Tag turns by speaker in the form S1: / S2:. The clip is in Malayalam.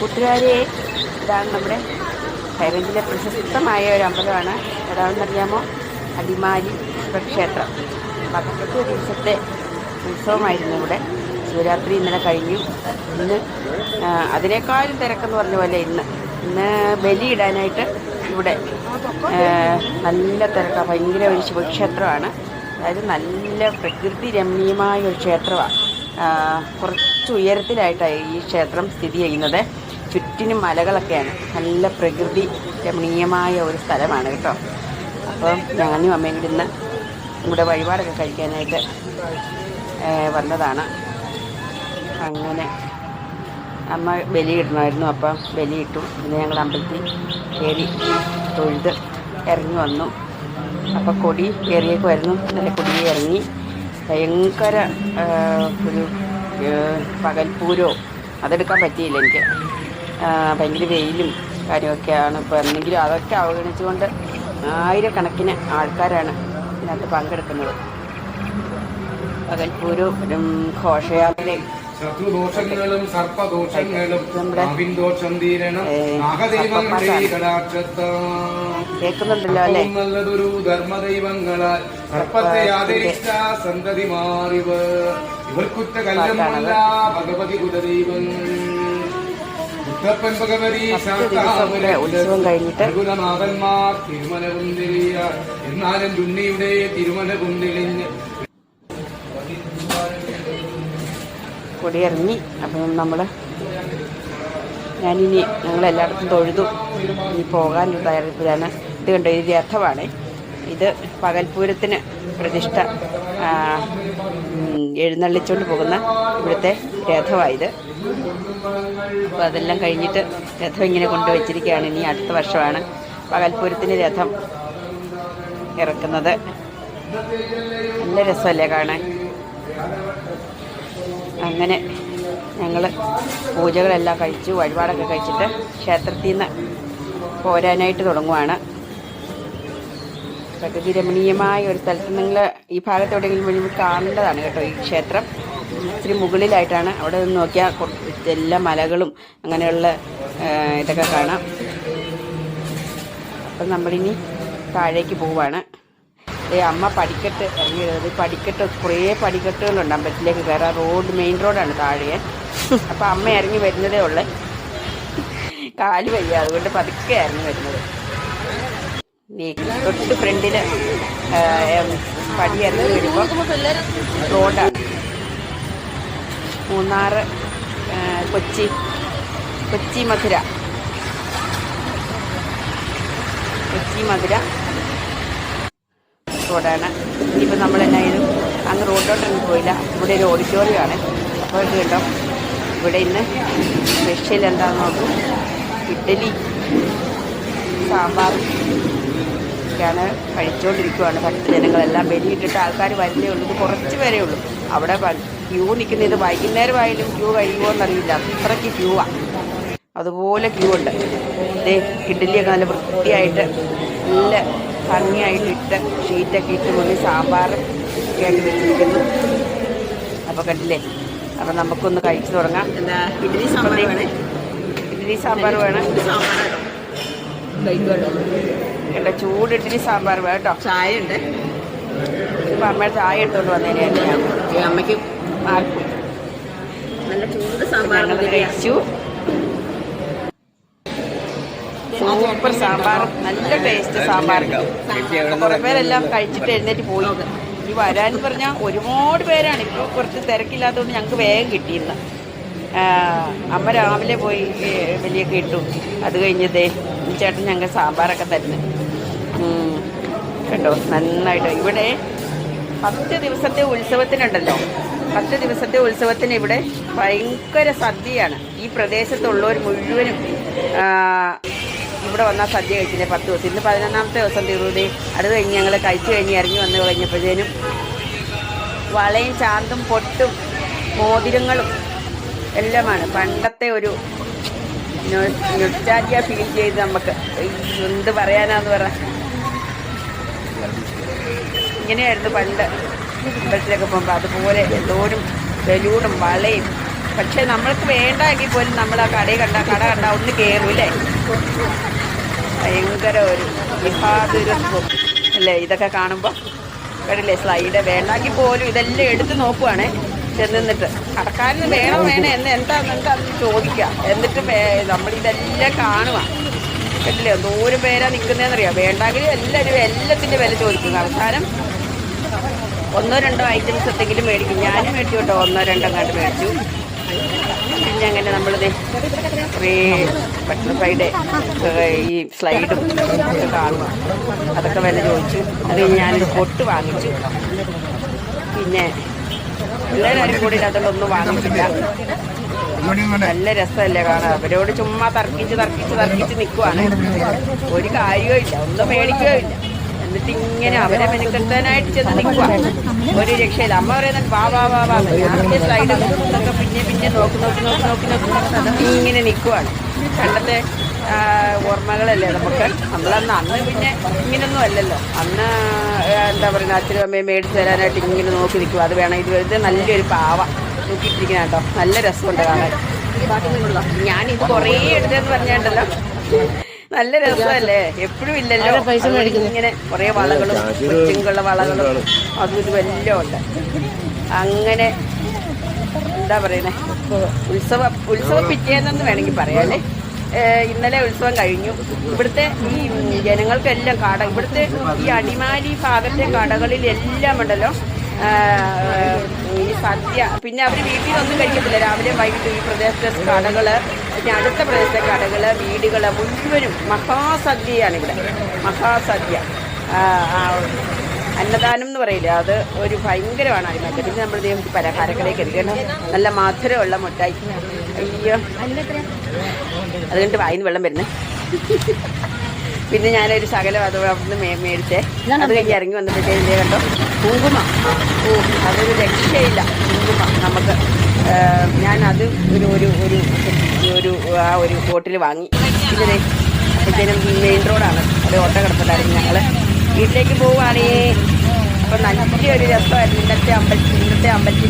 S1: കൂട്ടുകാരെ ഇതാണ് നമ്മുടെ ഹൈറേഞ്ചിലെ പ്രശസ്തമായ ഒരു അമ്പലമാണ്. എവിടാണെന്നറിയാമോ അടിമാലി ശിവക്ഷേത്രം പത്ത് ദിവസത്തെ ഉത്സവമായിരുന്നു ഇവിടെ. ശിവരാത്രി ഇന്നലെ കഴിഞ്ഞു. ഇന്ന് അതിനേക്കാളും തിരക്കെന്ന് പറഞ്ഞ പോലെ ഇന്ന്. ഇന്ന് ബലിയിടാനായിട്ട് ഇവിടെ നല്ല തിരക്കാണ് ഭയങ്കര ഒരു ശിവക്ഷേത്രമാണ്. അതായത് നല്ല പ്രകൃതി രമണീയമായ ഒരു ക്ഷേത്രമാണ് കുറച്ച് ഉയരത്തിലായിട്ടാണ് ഈ ക്ഷേത്രം സ്ഥിതി ചെയ്യുന്നത്. ചുറ്റിനും മലകളൊക്കെയാണ്. നല്ല പ്രകൃതി രമണീയമായ ഒരു സ്ഥലമാണ് കേട്ടോ. അപ്പോൾ ഞാനും അമ്മയും കൂടി ഇന്ന് ഇവിടെ വഴിപാടൊക്കെ കഴിക്കാനായിട്ട് വന്നതാണ്. അങ്ങനെ അമ്മ ബലിയിടണമായിരുന്നു അപ്പം ഇട്ടു. പിന്നെ ഞങ്ങൾ അമ്പലത്തിൽ കയറി തൊഴുത് ഇറങ്ങി വന്നു. അപ്പം കൊടി കയറിയേക്കുമായിരുന്നു നല്ല കൊടി ഇറങ്ങി. ഭയങ്കര ഒരു പകൽപ്പൂരോ അതെടുക്കാൻ പറ്റിയില്ല എനിക്ക്. ഭയങ്കര വെയിലും കാര്യമൊക്കെയാണ്. ഇപ്പോൾ എന്തെങ്കിലും അതൊക്കെ അവഗണിച്ചുകൊണ്ട് ആയിരക്കണക്കിന് ആൾക്കാരാണ് ഇതിനകത്ത് പങ്കെടുക്കുന്നത്. പകൽപൂരും ഉം, ഘോഷയാത്രയും
S2: ശത്രുദോഷങ്ങളും സർപ്പദോഷങ്ങളും
S1: കേൾക്കുന്നുണ്ടല്ലോ അല്ലേ?
S2: നല്ലതൊരു ധർമ്മദൈവങ്ങളാൽ സർപ്പത്തെ ആദരിച്ച സന്തതി മാറിവ് ഇവർക്കുറ്റ കല്ലമല്ല ഭഗവതി കുലദൈവം.
S1: ഉത്സവം കഴിഞ്ഞിട്ട്
S2: എന്നാലും
S1: കൊടിയിറങ്ങി. അപ്പം നമ്മൾ ഞാനിനി ഞങ്ങളെല്ലായിടത്തും തൊഴുതു. ഇനി പോകാനുള്ള തയ്യാറെടുപ്പിലാണ്. ഇത് കണ്ടോ? ഇത് രഥമാണ് ഇത് പകൽപൂരത്തിന് പ്രതിഷ്ഠ എഴുന്നള്ളിച്ചുകൊണ്ട് പോകുന്ന ഇവിടുത്തെ രഥമായത് അപ്പോൾ അതെല്ലാം കഴിഞ്ഞിട്ട് രഥം ഇങ്ങനെ കൊണ്ടുവച്ചിരിക്കുകയാണ്. ഇനി അടുത്ത വർഷമാണ് പകൽപൂരത്തിന് രഥം ഇറക്കുന്നത്. നല്ല രസമല്ലേ കാണാൻ? അങ്ങനെ ഞങ്ങൾ പൂജകളെല്ലാം കഴിച്ചു വഴിപാടൊക്കെ കഴിച്ചിട്ട് ക്ഷേത്രത്തിൽ നിന്ന് പോരാനായിട്ട് തുടങ്ങുവാണ്. പ്രകൃതി രമണീയമായ ഒരു സ്ഥലത്ത് നിങ്ങൾ ഈ ഭാഗത്തെവിടെയെങ്കിലും വരുമ്പോൾ കാണേണ്ടതാണ് കേട്ടോ ഈ ക്ഷേത്രം. ഇച്ചിരി മുകളിലായിട്ടാണ്. അവിടെ നിന്ന് നോക്കിയാൽ എല്ലാ മലകളും അങ്ങനെയുള്ള ഇതൊക്കെ കാണാം. അപ്പം നമ്മളിനി താഴേക്ക് പോവാണ്. അമ്മ പടിക്കെട്ട് ഇറങ്ങി വരുന്നത് ഈ പടിക്കെട്ട് കുറേ പടിക്കെട്ടുകളുണ്ട് അമ്പലത്തിലേക്ക് കയറാൻ. റോഡ് മെയിൻ റോഡാണ് താഴെ. അപ്പം അമ്മ ഇറങ്ങി വരുന്നതേ ഉള്ളേ. കാൽ വയ്യ. അതുകൊണ്ട് പതുക്കെ ഇറങ്ങി വരുന്നത്. തൊട്ട് ഫ്രണ്ടിൽ പടി ഇറങ്ങി വരുമ്പോൾ റോഡാണ്. മൂന്നാറ് കൊച്ചി കൊച്ചി മധുര. കൊച്ചി മധുര. റോഡാണ്. ഇനിയിപ്പോൾ നമ്മൾ എന്നാ ചെയ്തു അങ്ങ് റോഡിലോട്ടൊന്നും പോയില്ല. ഇവിടെ ഒരു ഓഡിറ്റോറിയമാണ് അപ്പോൾ കേട്ടോ ഇവിടെ ഇന്ന് സ്പെഷ്യൽ എന്താണെന്ന് നോക്കൂ. ഇഡ്ഡലി സാമ്പാർ ഒക്കെയാണ് കഴിച്ചുകൊണ്ടിരിക്കുവാണ് ഭക്തജനങ്ങളെല്ലാം. ബലിയിട്ടിട്ട് ആൾക്കാർ വരുന്നേ ഉള്ളൂ. ഇത് കുറച്ച് പേരേ ഉള്ളൂ. അവിടെ ക്യൂ നിൽക്കുന്ന ഇത് വൈകുന്നേരമായാലും ക്യൂ കഴിയുമോ എന്നറിയില്ല അത്രയ്ക്ക് ആ. അതുപോലെ ക്യൂ ഉണ്ട്. ഇതേ ഇഡ്ഡലിയൊക്കെ നല്ല വൃത്തിയായിട്ട് നല്ല ഭംഗിയായിട്ട് ഇട്ട് ഷീറ്റൊക്കെ ഇട്ട് മുന്നിൽ സാമ്പാർ ഒക്കെ ആയിട്ട് വെച്ചിരിക്കുന്നു. അപ്പോൾ കണ്ടില്ലേ? അപ്പോൾ നമുക്കൊന്ന് കഴിച്ചു തുടങ്ങാം.
S3: എന്താ? ഇഡ്ഡലി സാമ്പാർ വേണേ?
S1: ഇഡ്ഡലി സാമ്പാർ വേണം? കേട്ടോ ചൂട് ഇഡ്ഡലി സാമ്പാർ വേണം കേട്ടോ.
S3: ചായ ഉണ്ട്.
S1: ഇപ്പം അമ്മയുടെ ചായ എടുത്തോണ്ട് വന്നേനെ ഞാൻ.
S3: അമ്മയ്ക്ക് നല്ല ചൂട് സാമ്പാർ
S1: കഴിച്ചു. സൂപ്പർ സാമ്പാർ. നല്ല ടേസ്റ്റ് സാമ്പാർ. കുറെ പേരെല്ലാം കഴിച്ചിട്ട് എഴുന്നേറ്റ് പോയി ഈ വരാൻ പറഞ്ഞാൽ ഒരുപാട് പേരാണ്. ഇപ്പോൾ കുറച്ച് തിരക്കില്ലാത്തതുകൊണ്ട് ഞങ്ങൾക്ക് വേഗം കിട്ടിയിരുന്ന അമ്മ രാവിലെ പോയി വലിയ വലിയൊക്കെ ഇട്ടു. അത് കഴിഞ്ഞതേ ഈ ചേട്ടൻ ഞങ്ങൾ സാമ്പാറൊക്കെ തരുന്നു. ഉം. കേട്ടോ നന്നായിട്ട്. ഇവിടെ പത്ത് ദിവസത്തെ ഉത്സവത്തിനുണ്ടല്ലോ. പത്ത് ദിവസത്തെ ഉത്സവത്തിന് ഇവിടെ ഭയങ്കര സദ്യയാണ്. ഈ പ്രദേശത്തുള്ളവർ മുഴുവനും ഇവിടെ വന്നാൽ സദ്യ കഴിച്ചില്ലേ പത്ത് ദിവസം. ഇന്ന് പതിനൊന്നാമത്തെ ദിവസം തീർന്നതേ അത് കഴിഞ്ഞ് ഞങ്ങൾ കഴിച്ചു കഴിഞ്ഞ് ഇറങ്ങി വന്ന് കഴിഞ്ഞപ്പോഴത്തേനും വളയും ചാന്തും പൊട്ടും മോതിരങ്ങളും എല്ലാമാണ്. പണ്ടത്തെ ഒരു നൊസ്റ്റാലിയ ഫീൽ ചെയ്ത് നമുക്ക് എന്ത് പറയാനാന്ന് പറ. ഇങ്ങനെയായിരുന്നു പണ്ട്. അമ്പലത്തിലൊക്കെ പോകുമ്പോൾ അതുപോലെ എന്തോരും ബലൂണും വളയും. പക്ഷെ നമ്മൾക്ക് വേണ്ടെങ്കിൽ പോലും നമ്മൾ ആ കടയിൽ കണ്ട കട കണ്ട ഒന്ന് കയറും അല്ലേ ഭയങ്കര ഒരു വിഹാദുരത്വം അല്ലേ? ഇതൊക്കെ കാണുമ്പോൾ കണ്ടില്ലേ? സ്ലൈഡ് വേണ്ടെങ്കിൽ പോലും ഇതെല്ലാം എടുത്ത് നോക്കുവാണേ. ചെന്നിട്ട് കടക്കാരന് വേണം വേണം എന്ന് എന്താന്ന് എന്താന്ന് ചോദിക്കാം എന്നിട്ട് നമ്മൾ നമ്മളിതെല്ലാം കാണുക കണ്ടില്ലേ? എന്തോരം പേരാ നിൽക്കുന്നതെന്നറിയാം വേണ്ടെങ്കിൽ എല്ലാവരും എല്ലാത്തിന്റെ വില ചോദിക്കും. അവസാനം ഒന്നോ രണ്ടോ ഐറ്റംസ് എന്തെങ്കിലും മേടിക്കും. ഞാനും മേടിച്ചു കേട്ടോ. ഒന്നോ രണ്ടോ കണ്ട് മേടിച്ചു. പിന്നെ അങ്ങനെ നമ്മളിത് കുറേ ബട്ടർഫ്ലൈയുടെ ഈ സ്ലൈഡും ഒക്കെ കാണുക അതൊക്കെ വില ചോദിച്ചു. അത് ഞാനൊരു പൊട്ട് വാങ്ങിച്ചു. പിന്നെ എല്ലാവരും കൂടി അതുകൊണ്ട് ഒന്നും വാങ്ങിച്ചില്ല നല്ല രസമല്ലേ കാണാൻ. അവരോട് ചുമ്മാ തർക്കിച്ച് തർക്കിച്ച് തർക്കിച്ച് നിൽക്കുവാണ് ഒരു കാര്യവും ഇല്ല ഒന്നും മേടിക്കുകയോ ഇല്ല എന്നിട്ട് ഇങ്ങനെ അവരെ മെനക്കെടുത്താനായിട്ട് ചെന്ന് നിൽക്കുക ഒരു രക്ഷയില്ല. അമ്മ പറയുന്നത് വാ വാ വാ വാ ഞാൻ സൈഡ് ഒക്കെ പിന്നെ പിന്നെ നോക്കി നോക്കി നോക്കി നോക്കി നോക്കി ഇങ്ങനെ നിൽക്കുവാണ് പണ്ടത്തെ ഓർമ്മകളല്ലേ നമുക്ക്? നമ്മളന്ന് അന്ന് പിന്നെ ഇങ്ങനൊന്നും അല്ലല്ലോ. അന്ന് എന്താ പറയുക അച്ഛനും അമ്മയും മേടിച്ച് തരാനായിട്ട് ഇങ്ങനെ നോക്കി നിൽക്കുക അത് വേണം. ഇത് ഇത് നല്ലൊരു പാവ നോക്കിയിട്ടിരിക്കുന്ന കേട്ടോ നല്ല രസമുണ്ട് കാണാൻ. ഞാനിത് കുറേ എടുത്തെന്ന് പറഞ്ഞുണ്ടല്ലോ. നല്ല രസമല്ലേ? എപ്പോഴും ഇല്ലല്ലോ. ഇങ്ങനെ കുറേ വളകളും കൊച്ചുങ്കുള്ള വളകളും അതും ഇതും എല്ലാം ഉണ്ട് അങ്ങനെ എന്താ പറയണേ? ഉത്സവ ഉത്സവ പിറ്റേന്നെന്ന് വേണമെങ്കിൽ പറയാല്ലേ? ഇന്നലെ ഉത്സവം കഴിഞ്ഞു. ഇവിടുത്തെ ഈ ജനങ്ങൾക്കെല്ലാം കട ഇവിടുത്തെ ഈ അടിമാലി ഭാഗത്തെ കടകളിൽ എല്ലാം ഉണ്ടല്ലോ. ഈ സദ്യ. പിന്നെ അവർ വീട്ടിൽ ഒന്നും കഴിക്കത്തില്ല. രാവിലെ വൈകിട്ട് ഈ പ്രദേശത്തെ കടകൾ പിന്നെ അടുത്ത പ്രദേശത്തെ കടകൾ വീടുകൾ മുഴുവനും മഹാസദ്യയാണ് ഇവിടെ. മഹാസദ്യ. അന്നദാനം എന്ന് പറയില്ല? അത് ഒരു ഭയങ്കരമാണ് അതിനകത്ത് പിന്നെ നമ്മൾ ദൈവം പലഹാരക്കടയിൽ കരുതണം നല്ല മധുരമുള്ള മുട്ടായി. അയ്യോ. അത് കണ്ട് വായിന്ന് വെള്ളം വരുന്നത് പിന്നെ ഞാനൊരു ശകലം അത് അവിടുന്ന് മേ മേടിച്ചേ. അത് കഴിഞ്ഞ് ഇറങ്ങി വന്നപ്പോഴത്തേക്കും കണ്ടോ? കുങ്കുമ. ഓ അതൊരു രക്ഷയില്ല. കുങ്കുമ. നമുക്ക് ആ, അത് ഒരു ഒരു ഒരു ഒരു ആ ഒരു ബോട്ടിൽ വാങ്ങി. ഇതിനെ അപ്പോഴത്തേനും മെയിൻ റോഡാണ്. ഒരു ഓട്ടോ കിടപ്പുണ്ടായിരുന്നു ഞങ്ങൾ വീട്ടിലേക്ക് പോവുകയാണേ അപ്പം നല്ലൊരു രസമായിരുന്നു. ഇന്നത്തെ അമ്പലത്തിൽ ഇന്നത്തെ അമ്പലത്തിൽ